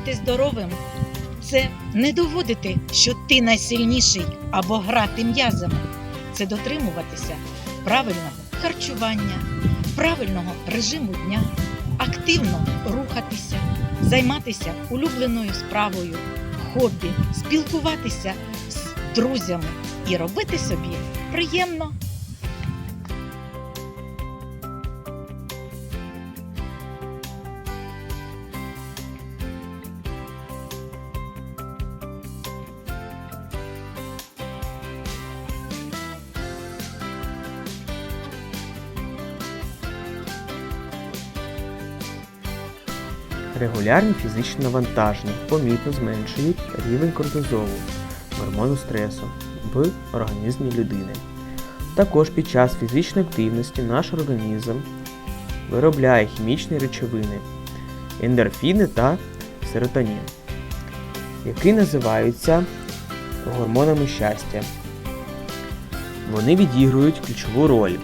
бути здоровим це не доводити, що ти найсильніший або грати м'язами. Це дотримуватися правильного харчування, правильного режиму дня, активно рухатися, займатися улюбленою справою, хобі, спілкуватися з друзями і робити собі приємно. Регулярні фізичні навантаження помітно зменшують рівень кортизолу, гормону стресу в організмі людини. Також під час фізичної активності наш організм виробляє хімічні речовини, ендорфіни та серотонін, які називаються гормонами щастя. Вони відіграють ключову роль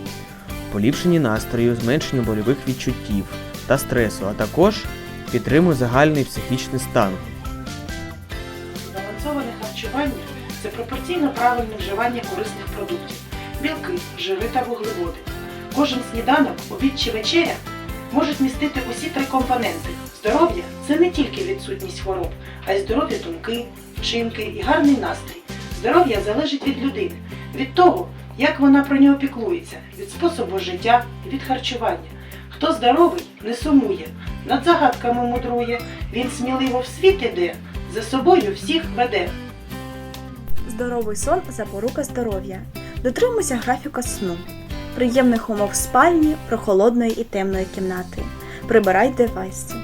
в поліпшенні настрою, зменшенні больових відчуттів та стресу, а також підтримує загальний психічний стан. Збалансоване харчування це пропорційно правильне вживання корисних продуктів, білки, жири та вуглеводи. Кожен сніданок, обід чи вечеря можуть містити усі три компоненти. Здоров'я це не тільки відсутність хвороб, а й здорові думки, вчинки і гарний настрій. Здоров'я залежить від людини, від того, як вона про нього піклується, від способу життя, від харчування. Хто здоровий, не сумує, над загадками мудрує, він сміливо в світ іде, за собою всіх веде. Здоровий сон запорука здоров'я. Дотримуйся графіка сну. Приємних умов спальні, прохолодної і темної кімнати. Прибирай девайси.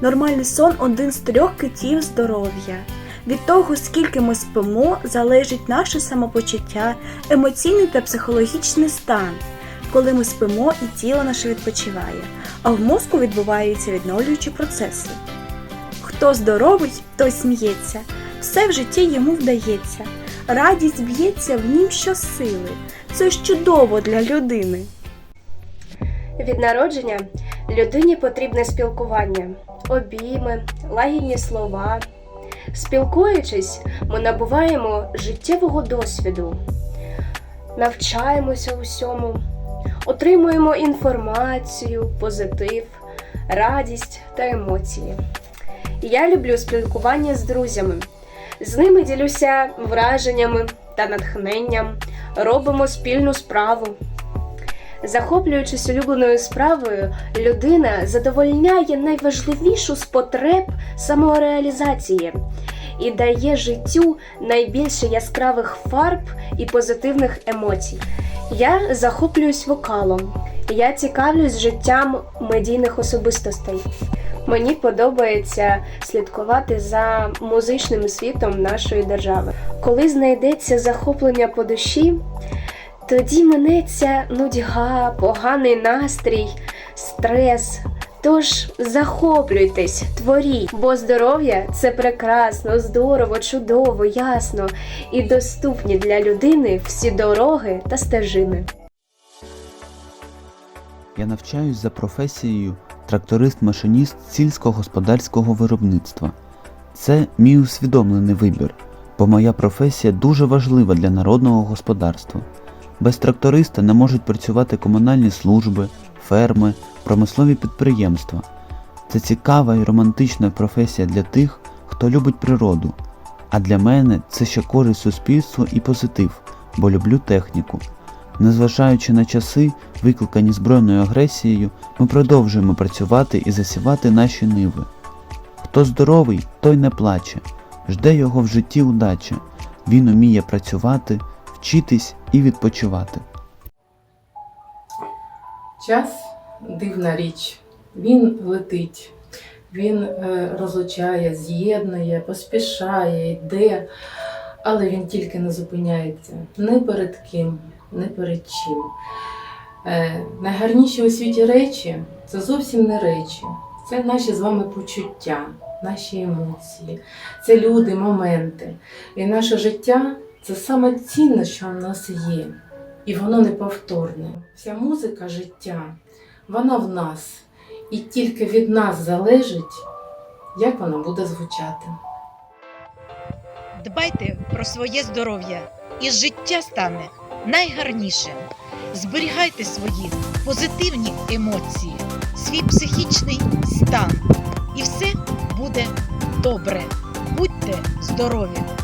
Нормальний сон один з трьох китів здоров'я. Від того, скільки ми спимо, залежить наше самопочуття, емоційний та психологічний стан. Коли ми спимо, і тіло наше відпочиває, а в мозку відбуваються відновлюючі процеси. Хто здоровий, той сміється, все в житті йому вдається. Радість б'ється в нім щосили. Це чудово для людини. Від народження людині потрібне спілкування, обійми, лагідні слова. Спілкуючись, ми набуваємо життєвого досвіду, навчаємося усьому, отримуємо інформацію, позитив, радість та емоції. Я люблю спілкування з друзями. З ними ділюся враженнями та натхненням, робимо спільну справу. Захоплюючись улюбленою справою, людина задовольняє найважливішу з потреб самореалізації і дає життю найбільше яскравих фарб і позитивних емоцій. Я захоплююсь вокалом, я цікавлюсь життям медійних особистостей. Мені подобається слідкувати за музичним світом нашої держави. Коли знайдеться захоплення по душі, тоді минеться нудьга, поганий настрій, стрес. Тож захоплюйтесь, творіть, бо здоров'я це прекрасно, здорово, чудово, ясно і доступні для людини всі дороги та стежини. Я навчаюсь за професією тракторист-машиніст сільськогосподарського виробництва. Це мій усвідомлений вибір, бо моя професія дуже важлива для народного господарства. Без тракториста не можуть працювати комунальні служби, ферми, промислові підприємства. Це цікава і романтична професія для тих, хто любить природу. А для мене це ще користь суспільству і позитив, бо люблю техніку. Незважаючи на часи, викликані збройною агресією, ми продовжуємо працювати і засівати наші ниви. Хто здоровий, той не плаче, жде його в житті удача. Він уміє працювати, вчитись і відпочивати. Час дивна річ. Він летить, він е, розлучає, з'єднує, поспішає, йде, але він тільки не зупиняється ні перед ким, ні перед чим. Е, найгарніші у світі речі це зовсім не речі, це наші з вами почуття, наші емоції, це люди, моменти. І наше життя це саме цінне, що в нас є і воно неповторне. Вся музика життя, вона в нас. І тільки від нас залежить, як вона буде звучати. Дбайте про своє здоров'я, і життя стане найгарнішим. Зберігайте свої позитивні емоції, свій психічний стан, і все буде добре. Будьте здорові!